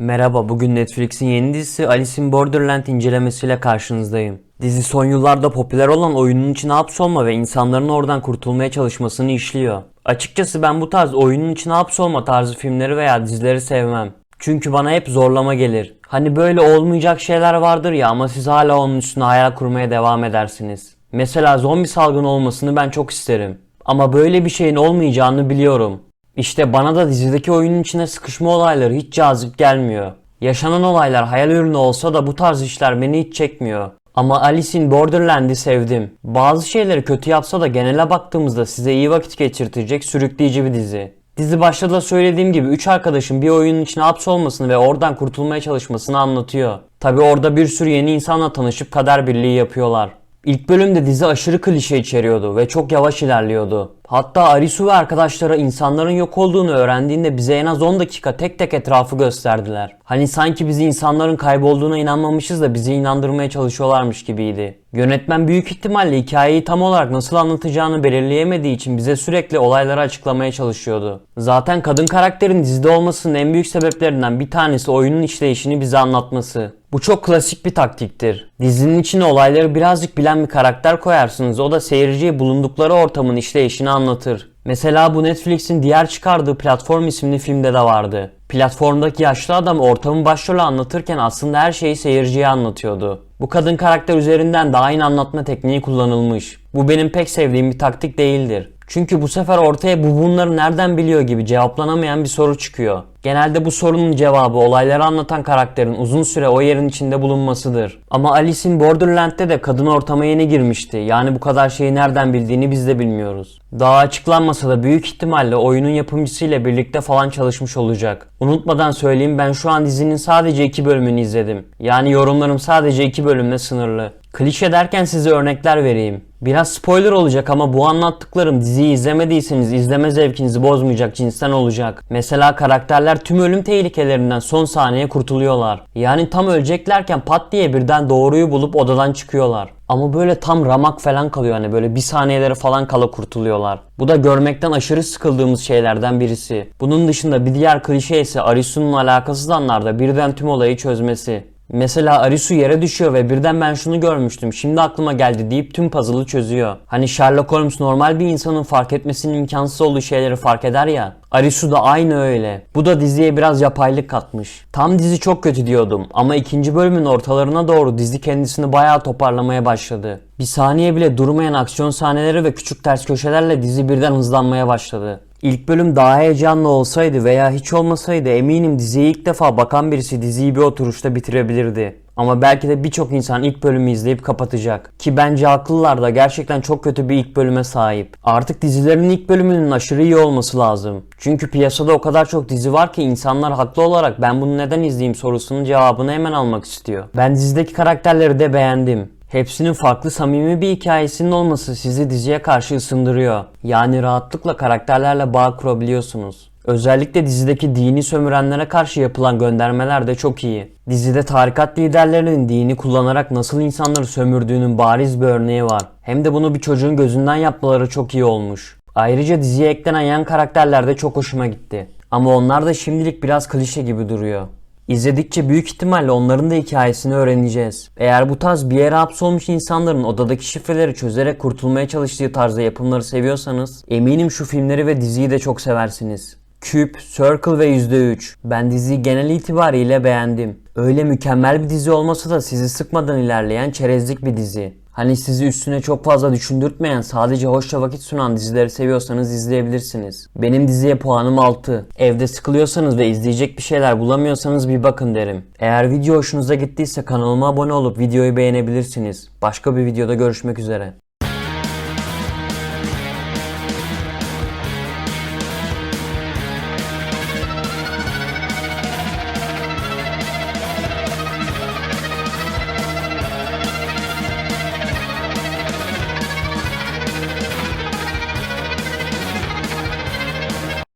Merhaba, bugün Netflix'in yeni dizisi Alice in Borderland incelemesiyle karşınızdayım. Dizi son yıllarda popüler olan oyunun içine hapsolma ve insanların oradan kurtulmaya çalışmasını işliyor. Açıkçası ben bu tarz oyunun içine hapsolma tarzı filmleri veya dizileri sevmem. Çünkü bana hep zorlama gelir. Hani böyle olmayacak şeyler vardır ya ama siz hala onun üstüne hayal kurmaya devam edersiniz. Mesela zombi salgını olmasını ben çok isterim. Ama böyle bir şeyin olmayacağını biliyorum. İşte bana da dizideki oyunun içine sıkışma olayları hiç cazip gelmiyor. Yaşanan olaylar hayal ürünü olsa da bu tarz işler beni hiç çekmiyor. Ama Alice in Borderland'i sevdim. Bazı şeyleri kötü yapsa da genele baktığımızda size iyi vakit geçirtecek sürükleyici bir dizi. Dizi başta da söylediğim gibi 3 arkadaşın bir oyunun içine hapsolmasını ve oradan kurtulmaya çalışmasını anlatıyor. Tabi orada bir sürü yeni insanla tanışıp kader birliği yapıyorlar. İlk bölümde dizi aşırı klişe içeriyordu ve çok yavaş ilerliyordu. Hatta Arisu ve arkadaşları insanların yok olduğunu öğrendiğinde bize en az 10 dakika tek tek etrafı gösterdiler. Hani sanki bizi insanların kaybolduğuna inanmamışız da bizi inandırmaya çalışıyorlarmış gibiydi. Yönetmen büyük ihtimalle hikayeyi tam olarak nasıl anlatacağını belirleyemediği için bize sürekli olayları açıklamaya çalışıyordu. Zaten kadın karakterin dizide olmasının en büyük sebeplerinden bir tanesi oyunun işleyişini bize anlatması. Bu çok klasik bir taktiktir. Dizinin içine olayları birazcık bilen bir karakter koyarsınız. O da seyirciye bulundukları ortamın işleyişini anlatır. Mesela bu Netflix'in diğer çıkardığı Platform isimli filmde de vardı. Platformdaki yaşlı adam ortamın başrolü anlatırken aslında her şeyi seyirciye anlatıyordu. Bu kadın karakter üzerinden de aynı anlatma tekniği kullanılmış. Bu benim pek sevdiğim bir taktik değildir. Çünkü bu sefer ortaya bu bunları nereden biliyor gibi cevaplanamayan bir soru çıkıyor. Genelde bu sorunun cevabı olayları anlatan karakterin uzun süre o yerin içinde bulunmasıdır. Ama Alice in Borderland'de de kadın ortama yeni girmişti. Yani bu kadar şeyi nereden bildiğini biz de bilmiyoruz. Daha açıklanmasa da büyük ihtimalle oyunun yapımcısıyla birlikte falan çalışmış olacak. Unutmadan söyleyeyim ben şu an dizinin sadece iki bölümünü izledim. Yani yorumlarım sadece iki bölümle sınırlı. Klişe derken size örnekler vereyim. Biraz spoiler olacak ama bu anlattıklarım diziyi izlemediyseniz izleme zevkinizi bozmayacak cinsten olacak. Mesela karakterler tüm ölüm tehlikelerinden son saniye kurtuluyorlar. Yani tam öleceklerken pat diye birden doğruyu bulup odadan çıkıyorlar. Ama böyle tam ramak falan kalıyor hani böyle bir saniyeleri falan kala kurtuluyorlar. Bu da görmekten aşırı sıkıldığımız şeylerden birisi. Bunun dışında bir diğer klişe ise Arisu'nun alakasız anlarda birden tüm olayı çözmesi. Mesela Arisu yere düşüyor ve birden ben şunu görmüştüm şimdi aklıma geldi deyip tüm puzzle'ı çözüyor. Hani Sherlock Holmes normal bir insanın fark etmesinin imkansız olduğu şeyleri fark eder ya. Arisu da aynı öyle. Bu da diziye biraz yapaylık katmış. Tam dizi çok kötü diyordum ama ikinci bölümün ortalarına doğru dizi kendisini bayağı toparlamaya başladı. Bir saniye bile durmayan aksiyon sahneleri ve küçük ters köşelerle dizi birden hızlanmaya başladı. İlk bölüm daha heyecanlı olsaydı veya hiç olmasaydı eminim diziye ilk defa bakan birisi diziyi bir oturuşta bitirebilirdi. Ama belki de birçok insan ilk bölümü izleyip kapatacak. Ki bence haklılar da gerçekten çok kötü bir ilk bölüme sahip. Artık dizilerin ilk bölümünün aşırı iyi olması lazım. Çünkü piyasada o kadar çok dizi var ki insanlar haklı olarak ben bunu neden izleyeyim sorusunun cevabını hemen almak istiyor. Ben dizideki karakterleri de beğendim. Hepsinin farklı samimi bir hikayesinin olması sizi diziye karşı ısındırıyor. Yani rahatlıkla karakterlerle bağ kurabiliyorsunuz. Özellikle dizideki dini sömürenlere karşı yapılan göndermeler de çok iyi. Dizide tarikat liderlerinin dini kullanarak nasıl insanları sömürdüğünün bariz bir örneği var. Hem de bunu bir çocuğun gözünden yapmaları çok iyi olmuş. Ayrıca diziye eklenen yan karakterler de çok hoşuma gitti. Ama onlar da şimdilik biraz klişe gibi duruyor. İzledikçe büyük ihtimalle onların da hikayesini öğreneceğiz. Eğer bu tarz bir yere hapsolmuş insanların odadaki şifreleri çözerek kurtulmaya çalıştığı tarzda yapımları seviyorsanız eminim şu filmleri ve diziyi de çok seversiniz. Cube, Circle ve %3. Ben diziyi genel itibariyle beğendim. Öyle mükemmel bir dizi olmasa da sizi sıkmadan ilerleyen çerezlik bir dizi. Hani sizi üstüne çok fazla düşündürtmeyen sadece hoşça vakit sunan dizileri seviyorsanız izleyebilirsiniz. Benim diziye puanım 6. Evde sıkılıyorsanız ve izleyecek bir şeyler bulamıyorsanız bir bakın derim. Eğer video hoşunuza gittiyse kanalıma abone olup videoyu beğenebilirsiniz. Başka bir videoda görüşmek üzere.